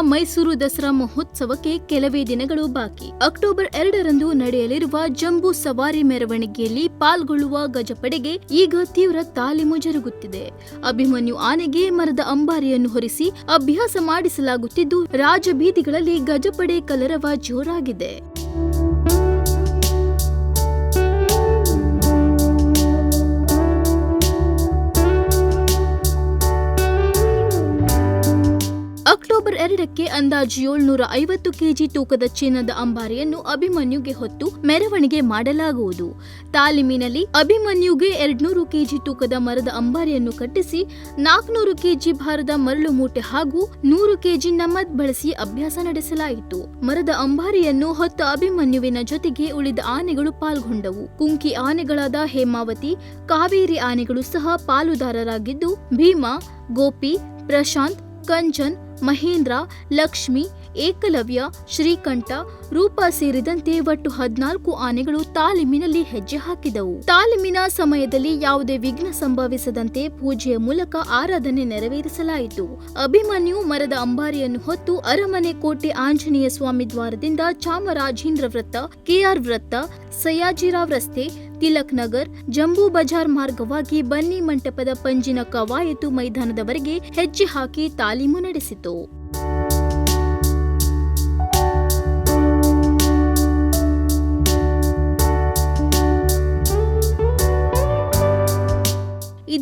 ಮೈಸೂರು ದಸರಾ ಮಹೋತ್ಸವಕ್ಕೆ ಕೆಲವೇ ದಿನಗಳು ಬಾಕಿ. ಅಕ್ಟೋಬರ್ ಎರಡರಂದು ನಡೆಯಲಿರುವ ಜಂಬೂ ಸವಾರಿ ಮೆರವಣಿಗೆಯಲ್ಲಿ ಪಾಲ್ಗೊಳ್ಳುವ ಗಜಪಡೆಗೆ ಈಗ ತೀವ್ರ ತಾಲೀಮು ಜರುಗುತ್ತಿದೆ. ಅಭಿಮನ್ಯು ಆನೆಗೆ ಮರದ ಅಂಬಾರಿಯನ್ನು ಹೊರಿಸಿ ಅಭ್ಯಾಸ ಮಾಡಿಸಲಾಗುತ್ತಿದ್ದು ರಾಜಬೀದಿಗಳಲ್ಲಿ ಗಜಪಡೆ ಕಲರವ ಜೋರಾಗಿದೆ. ಅಕ್ಟೋಬರ್ ಎರಡಕ್ಕೆ ಅಂದಾಜು ಏಳ್ನೂರ ಐವತ್ತು ಕೆಜಿ ತೂಕದ ಚಿನ್ನದ ಅಂಬಾರಿಯನ್ನು ಅಭಿಮನ್ಯುಗೆ ಹೊತ್ತು ಮೆರವಣಿಗೆ ಮಾಡಲಾಗುವುದು. ತಾಲೀಮಿನಲ್ಲಿ ಅಭಿಮನ್ಯುಗೆ ಎರಡ್ನೂರು ಕೆಜಿ ತೂಕದ ಮರದ ಅಂಬಾರಿಯನ್ನು ಕಟ್ಟಿಸಿ ನಾಲ್ಕುನೂರು ಕೆಜಿ ಭಾರದ ಮರಳು ಮೂಟೆ ಹಾಗೂ ನೂರು ಕೆಜಿ ನಮದ್ ಬಳಸಿ ಅಭ್ಯಾಸ ನಡೆಸಲಾಯಿತು. ಮರದ ಅಂಬಾರಿಯನ್ನು ಹೊತ್ತ ಅಭಿಮನ್ಯುವಿನ ಜೊತೆಗೆ ಉಳಿದ ಆನೆಗಳು ಪಾಲ್ಗೊಂಡವು. ಕುಂಕಿ ಆನೆಗಳಾದ ಹೇಮಾವತಿ, ಕಾವೇರಿ ಆನೆಗಳು ಸಹ ಪಾಲುದಾರರಾಗಿದ್ದು, ಭೀಮಾ, ಗೋಪಿ, ಪ್ರಶಾಂತ್, ಕಂಚನ್ महेंद्रा लक्ष्मी ಏಕಲವ್ಯ, ಶ್ರೀಕಂಠ, ರೂಪ ಸೇರಿದಂತೆ ಒಟ್ಟು ಹದಿನಾಲ್ಕು ಆನೆಗಳು ತಾಲೀಮಿನಲ್ಲಿ ಹೆಜ್ಜೆ ಹಾಕಿದವು. ತಾಲೀಮಿನ ಸಮಯದಲ್ಲಿ ಯಾವುದೇ ವಿಘ್ನ ಸಂಭವಿಸದಂತೆ ಪೂಜೆಯ ಮೂಲಕ ಆರಾಧನೆ ನೆರವೇರಿಸಲಾಯಿತು. ಅಭಿಮನ್ಯು ಮರದ ಅಂಬಾರಿಯನ್ನು ಹೊತ್ತು ಅರಮನೆ ಕೋಟೆ ಆಂಜನೇಯ ಸ್ವಾಮಿ ದ್ವಾರದಿಂದ ಚಾಮರಾಜೇಂದ್ರ ವೃತ್ತ, ಕೆಆರ್ ವೃತ್ತ, ಸಯಾಜಿರಾವ್ ರಸ್ತೆ, ತಿಲಕ್ ನಗರ್, ಜಂಬೂ ಬಜಾರ್ ಮಾರ್ಗವಾಗಿ ಬನ್ನಿ ಮಂಟಪದ ಪಂಜಿನ ಕವಾಯತು ಮೈದಾನದವರೆಗೆ ಹೆಜ್ಜೆ ಹಾಕಿ ತಾಲೀಮು ನಡೆಸಿತು.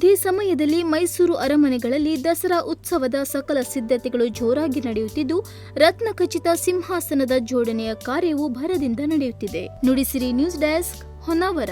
ಇದೇ ಸಮಯದಲ್ಲಿ ಮೈಸೂರು ಅರಮನೆಗಳಲ್ಲಿ ದಸರಾ ಉತ್ಸವದ ಸಕಲ ಸಿದ್ಧತೆಗಳು ಜೋರಾಗಿ ನಡೆಯುತ್ತಿದ್ದು ರತ್ನ ಖಚಿತ ಸಿಂಹಾಸನದ ಜೋಡಣೆಯ ಕಾರ್ಯವು ಭರದಿಂದ ನಡೆಯುತ್ತಿದೆ. Nudisiri news desk Honnavar.